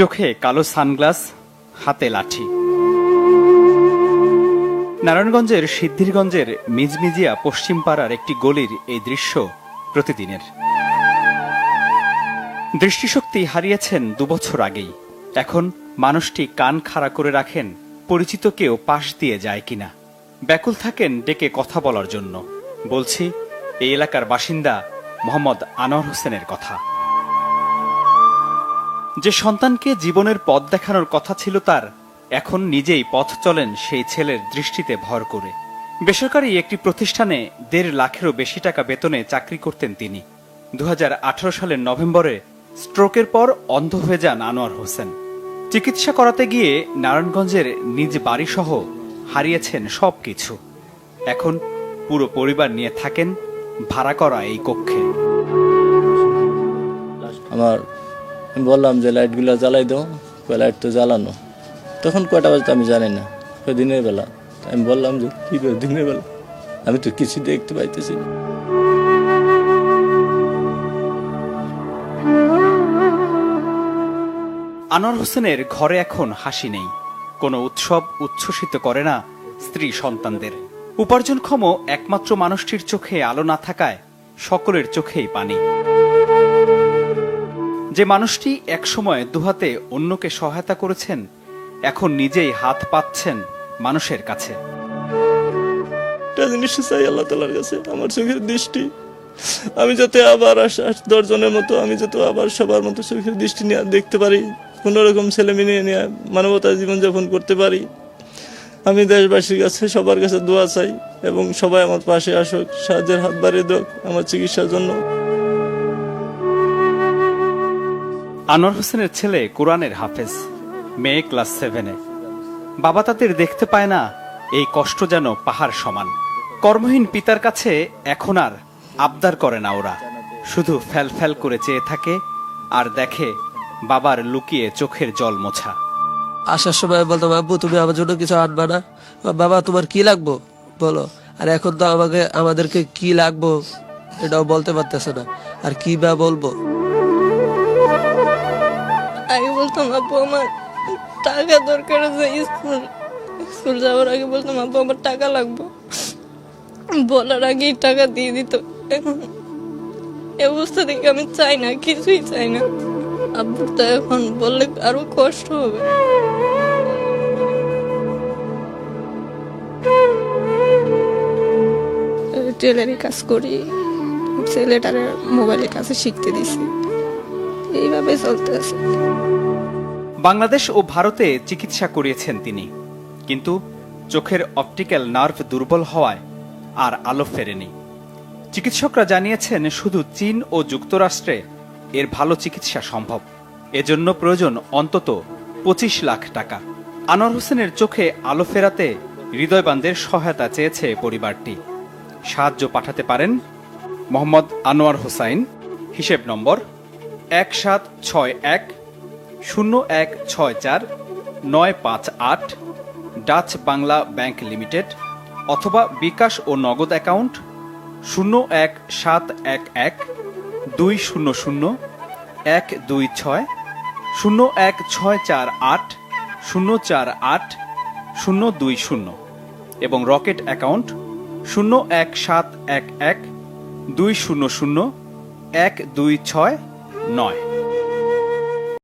চোখে কালো সানগ্লাস, হাতে লাঠি। নারায়ণগঞ্জের সিদ্ধিরগঞ্জের মিজমিজিয়া পশ্চিম পাড়ার একটি গলির এই দৃশ্য প্রতিদিনের। দৃষ্টিশক্তি হারিয়েছেন দুবছর আগেই। এখন মানুষটি কান খাড়া করে রাখেন, পরিচিত কেউ পাশ দিয়ে যায় কিনা। ব্যাকুল থাকেন ডেকে কথা বলার জন্য। বলছি, এই এলাকার বাসিন্দা মোহাম্মদ আনোয়ার হোসেনের কথা। যে সন্তানকে জীবনের পথ দেখানোর কথা ছিল তার, এখন নিজেই পথ চলেন সেই ছেলের দৃষ্টিতে ভর করে। বেসরকারি একটি প্রতিষ্ঠানে দেড় লাখেরও বেশি টাকা বেতনে চাকরি করতেন তিনি। দু হাজার আঠারো সালের নভেম্বরে স্ট্রোকের পর অন্ধ হয়ে যান আনোয়ার হোসেন। চিকিৎসা করাতে গিয়ে নারায়ণগঞ্জের নিজ বাড়িসহ হারিয়েছেন সবকিছু। এখন পুরো পরিবার নিয়ে থাকেন ভাড়া করা এই কক্ষে। আমার আমি বললাম যে লাইটগুলো জ্বালাই দাও লাইট তো জ্বালানো। তখন কয়টা বাজতে আমি জানি না দিনের বেলা। আমি বললাম যে, কি দিনের বেলা? আমি তো কিছু দেখতে পাইতেছি না। আনোয়ার হোসেনের ঘরে এখন হাসি নেই। কোনো উৎসব উচ্ছ্বসিত করে না স্ত্রী সন্তানদের। উপার্জনক্ষম একমাত্র মানুষটির চোখে আলো না থাকায় সকলের চোখেই পানি। যে মানুষটি একসময় দুহাতে অন্যকে সহায়তা করেছেন, এখন নিজেই হাত পাচ্ছেন মানুষের কাছে। চাই আমার চোখের দৃষ্টি। আমি যাতে আবার দশজনের মতো, আমি যাতে আবার সবার মতো চোখের দৃষ্টি নিয়ে দেখতে পারি কোনো রকম ছেলে মেয়ে নিয়ে মানবতার জীবনযাপন করতে পারি। আমি দেশবাসীর কাছে, সবার কাছে দোয়া চাই এবং সবাই আমার পাশে আসুক, সাহায্যের হাত বাড়িয়ে দেখ আমার চিকিৎসার জন্য। আনোয়ার হোসেনের ছেলে কোরআনের হাফেজ, মেয়ে ক্লাস সেভেনে। বাবা তাদের দেখতে পায় না, এই কষ্ট যেন পাহাড় সমান। কর্মহীন পিতার কাছে এখন আর আবদার করে না ওরা। শুধু ফ্যাল ফ্যাল করে চেয়ে থাকে আর দেখে বাবার লুকিয়ে চোখের জল মোছা। আসার সময় বলতাম আব্বু তুমি আমার জন্য কিছু আনবা না? বাবা, তোমার কি লাগবো? বলো। আর এখন তো আমাকে, আমাদেরকে কি লাগবো? এটাও বলতে পারতেছে না। আর কি বা বলব? আগে বলতাম, আপু, আমার টাকা দরকার আছে, স্কুল স্কুল যাওয়ার আগে বলতাম, আপু, আমার টাকা লাগবো। বলার আগেই টাকা দিয়ে দিত। এখন এ অবস্থা থেকে আমি চাই না, কিছুই চাই না। আব্বুর তো এখন বললে আরও কষ্ট হবে। টেলারি কাজ করি। ছেলেটারে মোবাইলের কাছে শিখতে দিছি। এইভাবে চলতে আছে। বাংলাদেশ ও ভারতে চিকিৎসা করিয়েছেন তিনি। কিন্তু চোখের অপটিক্যাল নার্ভ দুর্বল হওয়ায় আর আলো ফেরেনি। চিকিৎসকরা জানিয়েছেন শুধু চীন ও যুক্তরাষ্ট্রে এর ভালো চিকিৎসা সম্ভব। এজন্য প্রয়োজন অন্তত পঁচিশ লাখ টাকা। আনোয়ার হোসেনের চোখে আলো ফেরাতে হৃদয়বানদের সহায়তা চেয়েছে পরিবারটি। সাহায্য পাঠাতে পারেন মোহাম্মদ আনোয়ার হোসাইন। হিসেব নম্বর এক সাত ছয় এক, শূন্য এক ছয় চার, নয় পাঁচ আট, ডাচ বাংলা ব্যাংক লিমিটেড, অথবা বিকাশ ও নগদ অ্যাকাউন্ট, শূন্য এক সাত এক এক, দুই শূন্য শূন্য, এক দুই ছয়, শূন্য এক ছয় চার আট, শূন্য চার আট, শূন্য দুই শূন্য, এবং রকেট অ্যাকাউন্ট, শূন্য এক সাত এক এক, দুই শূন্য শূন্য, এক দুই ছয় নয়।